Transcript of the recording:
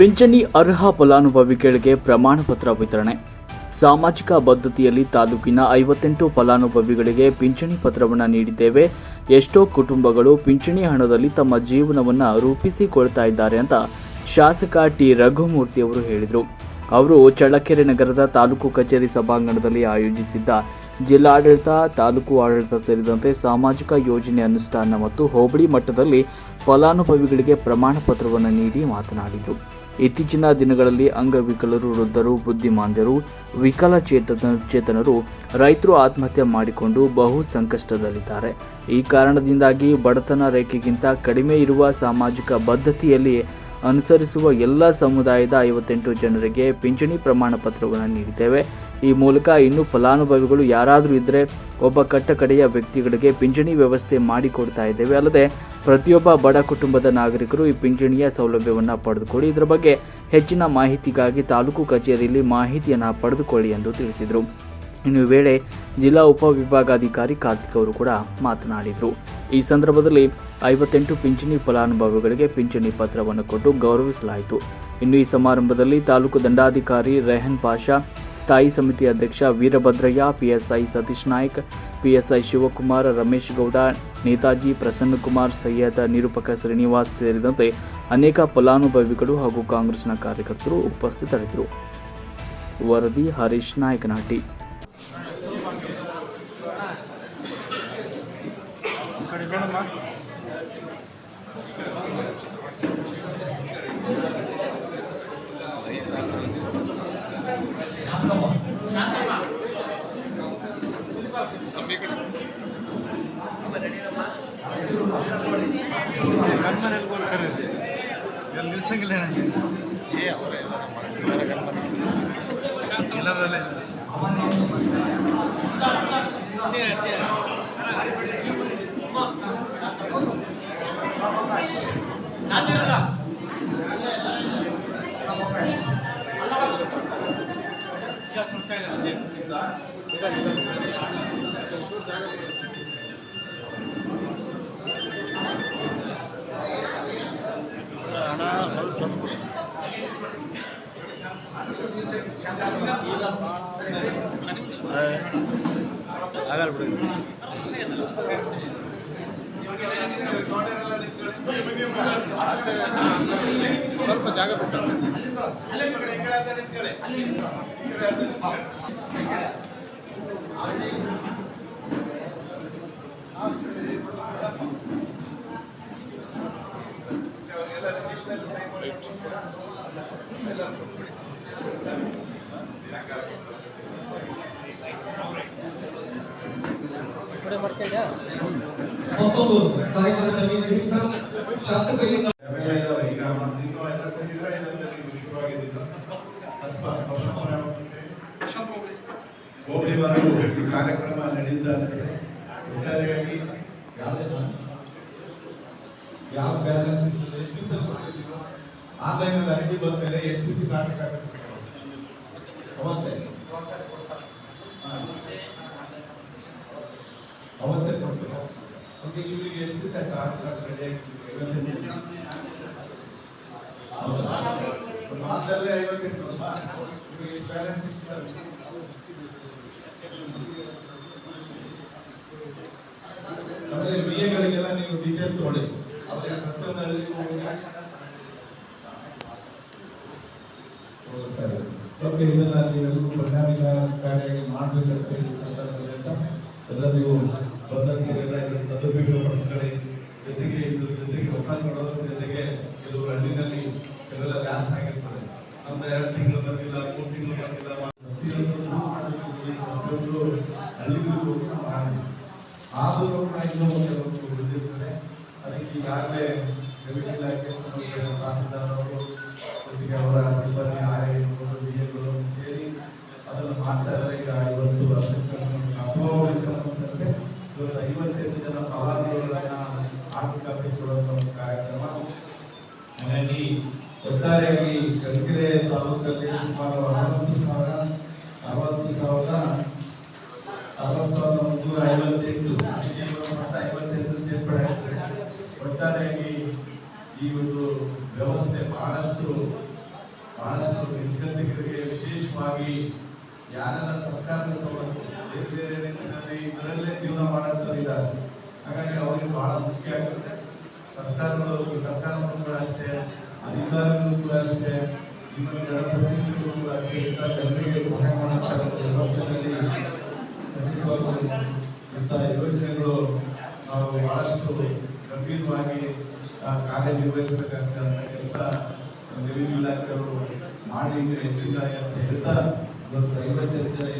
ಪಿಂಚಣಿ ಅರ್ಹ ಫಲಾನುಭವಿಗಳಿಗೆ ಪ್ರಮಾಣ ಪತ್ರ ವಿತರಣೆ. ಸಾಮಾಜಿಕ ಬದ್ಧತೆಯಲ್ಲಿ ತಾಲೂಕಿನ ಐವತ್ತೆಂಟು ಫಲಾನುಭವಿಗಳಿಗೆ ಪಿಂಚಣಿ ಪತ್ರವನ್ನು ನೀಡಿದ್ದೇವೆ. ಎಷ್ಟೋ ಕುಟುಂಬಗಳು ಪಿಂಚಣಿ ಹಣದಲ್ಲಿ ತಮ್ಮ ಜೀವನವನ್ನು ರೂಪಿಸಿಕೊಳ್ತಾ ಇದ್ದಾರೆ ಅಂತ ಶಾಸಕ ಟಿ. ರಘುಮೂರ್ತಿ ಅವರು ಹೇಳಿದರು. ಅವರು ಚಳ್ಳಕೆರೆ ನಗರದ ತಾಲೂಕು ಕಚೇರಿ ಸಭಾಂಗಣದಲ್ಲಿ ಆಯೋಜಿಸಿದ್ದ ಜಿಲ್ಲಾಡಳಿತ, ತಾಲೂಕು ಆಡಳಿತ ಸೇರಿದಂತೆ ಸಾಮಾಜಿಕ ಯೋಜನೆ ಅನುಷ್ಠಾನ ಮತ್ತು ಹೋಬಳಿ ಮಟ್ಟದಲ್ಲಿ ಫಲಾನುಭವಿಗಳಿಗೆ ಪ್ರಮಾಣ ಪತ್ರವನ್ನು ನೀಡಿ ಮಾತನಾಡಿದರು. ಇತ್ತೀಚಿನ ದಿನಗಳಲ್ಲಿ ಅಂಗವಿಕಲರು, ವೃದ್ಧರು, ಬುದ್ಧಿಮಾಂದ್ಯರು, ವಿಕಲಚೇತನ, ಚೇತನರು ರೈತರು ಆತ್ಮಹತ್ಯೆ ಮಾಡಿಕೊಂಡು ಬಹು ಸಂಕಷ್ಟದಲ್ಲಿದ್ದಾರೆ. ಈ ಕಾರಣದಿಂದಾಗಿ ಬಡತನ ರೇಖೆಗಿಂತ ಕಡಿಮೆ ಇರುವ ಸಾಮಾಜಿಕ ಬದ್ಧತೆಯಲ್ಲಿ ಅನುಸರಿಸುವ ಎಲ್ಲ ಸಮುದಾಯದ ಐವತ್ತೆಂಟು ಜನರಿಗೆ ಪಿಂಚಣಿ ಪ್ರಮಾಣ ಪತ್ರವನ್ನು ನೀಡಿದ್ದೇವೆ. ಈ ಮೂಲಕ ಇನ್ನೂ ಫಲಾನುಭವಿಗಳು ಯಾರಾದರೂ ಇದ್ದರೆ ಒಬ್ಬ ಕಟ್ಟಕಡೆಯ ವ್ಯಕ್ತಿಗಳಿಗೆ ಪಿಂಚಣಿ ವ್ಯವಸ್ಥೆ ಮಾಡಿಕೊಡ್ತಾ ಇದ್ದೇವೆ. ಅಲ್ಲದೆ ಪ್ರತಿಯೊಬ್ಬ ಬಡ ಕುಟುಂಬದ ನಾಗರಿಕರು ಈ ಪಿಂಚಣಿಯ ಸೌಲಭ್ಯವನ್ನು ಪಡೆದುಕೊಳ್ಳಿ. ಇದರ ಬಗ್ಗೆ ಹೆಚ್ಚಿನ ಮಾಹಿತಿಗಾಗಿ ತಾಲೂಕು ಕಚೇರಿಯಲ್ಲಿ ಮಾಹಿತಿಯನ್ನು ಪಡೆದುಕೊಳ್ಳಿ ಎಂದು ತಿಳಿಸಿದರು. ಇನ್ನು ವೇಳೆ ಜಿಲ್ಲಾ ಉಪವಿಭಾಗಾಧಿಕಾರಿ ಕಾರ್ತಿಕ್ ಅವರು ಕೂಡ ಮಾತನಾಡಿದರು. ಈ ಸಂದರ್ಭದಲ್ಲಿ ಐವತ್ತೆಂಟು ಪಿಂಚಣಿ ಫಲಾನುಭವಿಗಳಿಗೆ ಪಿಂಚಣಿ ಪತ್ರವನ್ನು ಕೊಟ್ಟು ಗೌರವಿಸಲಾಯಿತು. ಇನ್ನು ಈ ಸಮಾರಂಭದಲ್ಲಿ ತಾಲೂಕು ದಂಡಾಧಿಕಾರಿ ರೆಹನ್ ಪಾಷಾ, ಸ್ಥಾಯಿ ಸಮಿತಿ ಅಧ್ಯಕ್ಷ ವೀರಭದ್ರಯ್ಯ, ಪಿಎಸ್ಐ ಸತೀಶ್ ನಾಯ್ಕ್, ಪಿಎಸ್ಐ ಶಿವಕುಮಾರ್, ರಮೇಶ್ ಗೌಡ, ನೇತಾಜಿ ಪ್ರಸನ್ನಕುಮಾರ್ ಸೈಯದ್ ನಿರೂಪಕ ಶ್ರೀನಿವಾಸ್ ಸೇರಿದಂತೆ ಅನೇಕ ಫಲಾನುಭವಿಗಳು ಹಾಗೂ ಕಾಂಗ್ರೆಸ್ನ ಕಾರ್ಯಕರ್ತರು ಉಪಸ್ಥಿತರಿದ್ದರು. ವರದಿ ಹರೀಶ್ ನಾಯಕನಹಟ್ಟಿ. ಈ ಕಣ್ಮನೆಯಲ್ಲಿ ಹೋಗಿ ಕರೀರಿ ಎಲ್ಲಿ ನಿಲ್ಸಂಗಿಲ್ಲ ನನಗೆ ಏ ಅವರೇ ಎಲ್ಲರಲ್ಲೇ ಹಣ ಸ್ವಲ್ಪ ಸ್ವಲ್ಪ ಆಗಲ್ಲ ಬಿಡಿ ಸ್ವಲ್ಪ ಮತ್ತೊಂದು ಕಾರ್ಯಕ್ರಮದಲ್ಲಿ ವಿವಿಧ ಶಾಸಕರಿಂದ ಅವೆಲ್ಲ ಇದಾವೆ ಈಗ ಇನ್ನೂ ಎಲ್ಲ ಕೊಟ್ಟಿದ್ರೆ ಇದರಲ್ಲಿ ನೀವು ಶುರುವಾಗಿದ್ದಿಲ್ಲ ಅಸ್ಪ ವರ್ಷ ಹೋಬಳಿವಾರು ಈ ಕಾರ್ಯಕ್ರಮ ನಡೀತಾ ಇರ್ತದೆ ಒಟ್ಟಾರೆಯಾಗಿ ಯಾವುದೇ ಯಾವ ಬ್ಯಾಲೆನ್ಸ್ ಎಷ್ಟು ಸರ್ ಆನ್ಲೈನ್ ಅಲ್ಲಿ ಅರ್ಜಿ ಬಂದ ಮೇಲೆ ಎಷ್ಟು ದಿವಸ ಅವತ್ತೆ ಅವತ್ತೇ ಹಾ. ಅವತ್ತೇ ಕೊಡ್ತೀರ ಮತ್ತೆ ಇವರಿಗೆ ಎಷ್ಟು ದಿವಸ ಆಯ್ತು ಆರ್ಡರ್ ರೆಡಿ ಅಲ್ವಾ ಇವ್ರಿಗೆ ಎಷ್ಟು ಬ್ಯಾಲೆನ್ಸ್ ಎಷ್ಟು ನೀವು ಡೀಟೇಲ್ ತೊಗೊಳ್ಳಿ ಅವರಿಗೆ ಕರ್ತವ್ಯದಲ್ಲಿ ಸರ್? ಓಕೆ ಇದನ್ನ ನೀವೆಲ್ಲರೂ ಪರಿಣಾಮಕಾರಿಯಾಗಿ ಮಾಡಬೇಕಂತ ಹೇಳಿ ಸಂದರ್ಭದಲ್ಲಿ ಎಲ್ಲರಿಗೂ ಬಂದಂತವರೆಲ್ಲ ಇದರ ಸದುಪಯೋಗ ಪಡಿಸ್ಕೊಳ್ಳಿ. ಜೊತೆಗೆ ಇದ್ರ ಜೊತೆಗೆ ಹೊಸ ಕೊಡೋದ್ರ ಜೊತೆಗೆ ಕೆಲವು ಹಳ್ಳಿನಲ್ಲಿ ಕೆಲವೆಲ್ಲ ಲಾಸ್ ಆಗಿರ್ತದೆ. ನಮ್ಮ ಎರಡು ತಿಂಗಳು ಬಂದಿಲ್ಲ ಮೂರು ತಿಂಗಳು ಬಂದಿಲ್ಲ ಪ್ರತಿಯೊಂದು ಪ್ರತಿಯೊಂದು ಹಳ್ಳಿಗೂ ಹೋಗಿ ಆದರೂ ಕೂಡ ಇನ್ನೂ ಉಳಿದಿರ್ತದೆ ಅದಕ್ಕೆ ಈಗಾಗಲೇ ರೆವಿನ್ಯೂ ಇಲಾಖೆ ತಹಸೀಲ್ದಾರ್ ಅವರು, ಜೊತೆಗೆ ಅವರ ಸಿಬ್ಬಂದಿ ಆರ್ಯ ಡಿಎಗಳು ಸೇರಿ ಅದನ್ನು ಮಾಡ್ತಾ ಇದ್ದಾರೆ. ಈಗ ಐವತ್ತು ವರ್ಷಕ್ಕೆ ಕಸಬಗಳಿಗೆ ಸಂಬಂಧಿಸಿದಂತೆ ಇವತ್ತು ಐವತ್ತೆಂಟು ಜನ ಫಲಾನುಭವಿಗಳನ್ನ ಆರ್ಥಿಕ ಕೊಡುವಂಥ ಒಂದು ಕಾರ್ಯಕ್ರಮ. ಹಾಗಾಗಿ ಒಟ್ಟಾರೆಯಾಗಿ ಚಳ್ಳಕೆರೆ ತಾಲೂಕಲ್ಲಿ ಸುಮಾರು ಅರವತ್ತು ಸಾವಿರ, ಅರವತ್ತು ಸಾವಿರದ ಮುನ್ನೂರ ಐವತ್ತೆಂಟು ಸೇರ್ಪಡೆ ಆಗ್ತದೆ ಒಟ್ಟಾರೆಯಾಗಿ ಈ ಒಂದು ವ್ಯವಸ್ಥೆ ಬಹಳಷ್ಟು ಬಹಳಷ್ಟು ನಿರ್ಗತಿಕರಿಗೆ ವಿಶೇಷವಾಗಿ ಯಾರೆಲ್ಲ ಸರ್ಕಾರದ ಸವಲತ್ತು ಬೇರೆ ಬೇರೆ ಇದರಲ್ಲೇ ಜೀವನ ಮಾಡುತ್ತಿದ್ದಾರೆ ಹಾಗಾಗಿ ಅವರಿಗೆ ಬಹಳ ಮುಖ್ಯ ಆಗ್ತದೆ. ಸರ್ಕಾರಗಳು ಸರ್ಕಾರಗಳು ಕೂಡ ಅಷ್ಟೇ, ಅಧಿಕಾರಿಗಳು ಕೂಡ ಅಷ್ಟೇ ನಿಮ್ಮ ಜನಪ್ರತಿನಿಧಿಗಳು ಕೂಡ ಅಷ್ಟೇ ಜನರಿಗೆ ಸಹಾಯ ಮಾಡುವಂತ ಒಂದು ವ್ಯವಸ್ಥೆಯಲ್ಲಿ ಖಂಡಿತವಾಗ್ಲೂ ಇಂಥ ಯೋಜನೆಗಳು ನಾವು ಬಹಳಷ್ಟು ಗಂಭೀರವಾಗಿ ಆ, ಕಾರ್ಯನಿರ್ವಹಿಸಬೇಕಾದಂತ ಕೆಲಸ ರೆವಿನ್ಯೂ ಇಲಾಖೆಯವರು ಮಾಡಿ ಹೆಚ್ಚಿನ ಅಂತ ಹೇಳ್ತಾ ಇವತ್ತು ಬಂದಿದ್ದಾರೆ